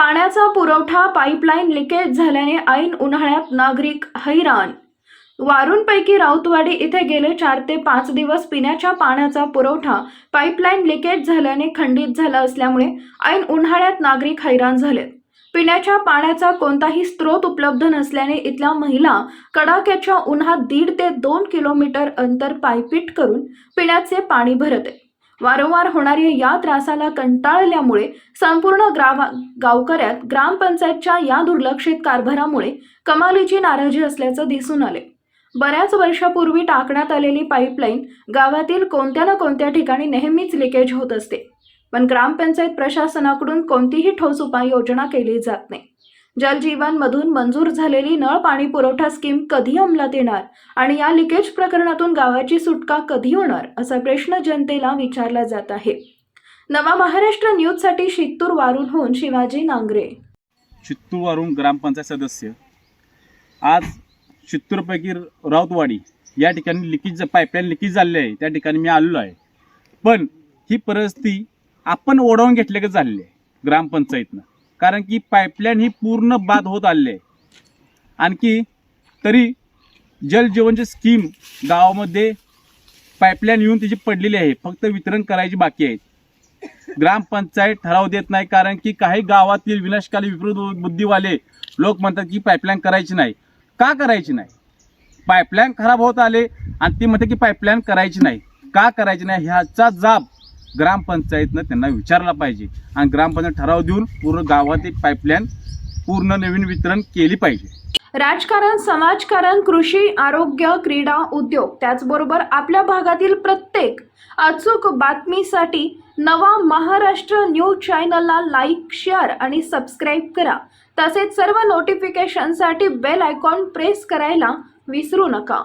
पाण्याचा पुरवठा pipeline leakage झाल्याने ऐन उन्हाळ्यात नागरिक हैराण. वारूंपैकी राऊतवाडी इथे गेले चार ते पाच दिवस पिण्याच्या पाण्याचा पुरवठा पाईपलाईन लिकेज झाल्याने खंडित झाला असल्यामुळे ऐन उन्हाळ्यात नागरिक हैराण झाले. पिण्याच्या पाण्याचा कोणताही स्रोत उपलब्ध नसल्याने इथल्या महिला कडाक्याच्या उन्हात दीड ते दोन किलोमीटर अंतर पायपीट करून पिण्याचे पाणी भरते. वारंवार होणाऱ्या या त्रासाला कंटाळल्यामुळे संपूर्ण ग्राम गावकऱ्यात ग्रामपंचायतच्या या दुर्लक्षित कारभारामुळे कमालीची नाराजी असल्याचं दिसून आले. बऱ्याच वर्षापूर्वी टाकण्यात आलेली पाईपलाईन गावातील कोणत्या ना कोणत्या ठिकाणी नेहमीच लिकेज होत असते. पण ग्रामपंचायत प्रशासनाकडून कोणतीही ठोस उपाययोजना केली जात नाही. जलजीवन मधून मंजूर झालेली नळ पाणी पुरवठा स्कीम कधी अंमलात येणार आणि या लिकेज प्रकरणातून गावाची सुटका कधी होणार असा प्रश्न जनतेला विचारला जात आहे. नवा महाराष्ट्र न्यूजसाठी शित्तूर वारूनहून शिवाजी नांगरे. चित्तूरवरून ग्रामपंचायत सदस्य. आज चित्तूरपैकी राऊतवाडी या ठिकाणी लिकेज पाईपलाईन लिकेज झालेली आहे. त्या ठिकाणी मी आलेलो आहे. पण ही परिस्थिती आपण ओढवून घेतले का झालेली आहे ग्रामपंचायतनं. कारण की पाईपलाईन ही पूर्ण बाद होत आली आहे. आणखी तरी जलजीवनची स्कीम गावामध्ये पाईपलाईन येऊन त्याची पडलेली आहे. फक्त वितरण करायची बाकी आहे. ग्रामपंचायत ठराव देत नाही कारण की काही गावातील विनाशकाली विपरीत बुद्धीवाले लोक म्हणतात की पाईपलाईन करायची नाही. का करायची नाही? पाईपलाईन खराब होत आले आणि ते म्हणतात की पाईपलाईन करायची नाही. का करायची नाही? ह्याचा जाब ग्रामपंचायतनं त्यांना विचारला पाहिजे. आणि ग्रामपंचायत ठराव देऊन पूर्ण गावातील पाईपलाईन पूर्ण नवीन वितरण केली पाहिजे. राजकारण समाजकारण कृषी आरोग्य क्रीडा उद्योग त्याचबरोबर आपल्या भागातील प्रत्येक अचूक बातमीसाठी नवा महाराष्ट्र न्यूज चॅनलला लाईक शेअर आणि सबस्क्राईब करा. तसेच सर्व नोटिफिकेशनसाठी बेल आयकॉन प्रेस करायला विसरू नका.